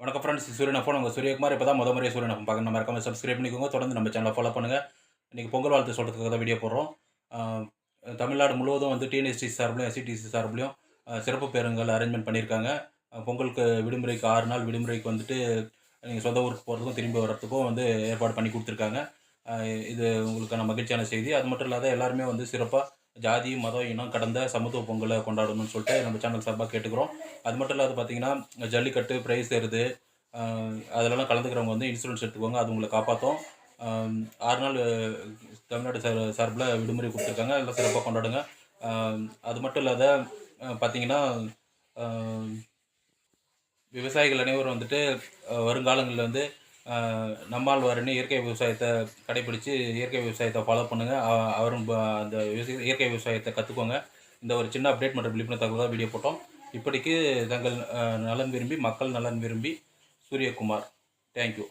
வணக்கம் ஃப்ரெண்ட்ஸ் சூரியன் ஃபோன் உங்கள் சூரியகுமார். இப்போ தான் முத முறையாக சூரியன் ஃபோன் பார்க்க மறக்காம சப்ஸ்கிரைப் பண்ணிக்கோங்க. தொடர்ந்து நம்ம சேனலை ஃபாலோ பண்ணுங்கள் இன்றைக்கி பொங்கல் வாழ்த்து சொல்கிறதுக்காக தான் வீடியோ போடுறோம். தமிழ்நாடு முழுவதும் வந்து டிஎன்எஸ்டி சார்பிலையும் எஸ்சிடிசி சார்பிலையும் சிறப்பு பேருந்துகள் அரேஞ்ச்மெண்ட் பண்ணியிருக்காங்க. பொங்கலுக்கு விடுமுறைக்கு ஆறு நாள் விடுமுறைக்கு வந்துட்டு நீங்கள் சொந்த ஊருக்கு போகிறதுக்கும் திரும்பி வர்றதுக்கும் வந்து ஏற்பாடு பண்ணி கொடுத்துருக்காங்க. இது உங்களுக்கான மகிழ்ச்சியான செய்தி. அது மட்டும் இல்லாத எல்லாருமே வந்து சிறப்பாக ஜாதி மதம் இனம் கடந்த சமத்துவ பொங்கலை கொண்டாடணும்னு சொல்லிட்டு நம்ம சேனல் சார்பாக கேட்டுக்கிறோம். அது மட்டும் இல்லாத பார்த்தீங்கன்னா ஜல்லிக்கட்டு ப்ரைஸ் ஏறுது அதிலலாம் கலந்துக்கிறவங்க வந்து இன்சூரன்ஸ் எடுத்துக்கோங்க அது உங்களை காப்பாற்றும். ஆறு நாள் தமிழ்நாடு சார் சார்பில் விடுமுறை கொடுத்துருக்காங்க. எல்லாம் சிறப்பாக கொண்டாடுங்க. அது மட்டும் இல்லாத பார்த்தீங்கன்னா விவசாயிகள் அனைவரும் வந்துட்டு வருங்காலங்களில் வந்து நம்மாழ்வாருன்னு நம்மால் இயற்கை விவசாயத்தை கடைபிடித்து இயற்கை விவசாயத்தை ஃபாலோ பண்ணுங்கள் அவரும் அந்த விவசாய- இயற்கை விவசாயத்தை கற்றுக்கோங்க இந்த ஒரு சின்ன அப்டேட் மற்றும் விழிப்புணர்வு தகவல் தான் வீடியோ போட்டோம். இப்படிக்கு தங்கள் நலன் விரும்பி மக்கள் நலன் விரும்பி சூரியகுமார் தேங்க்யூ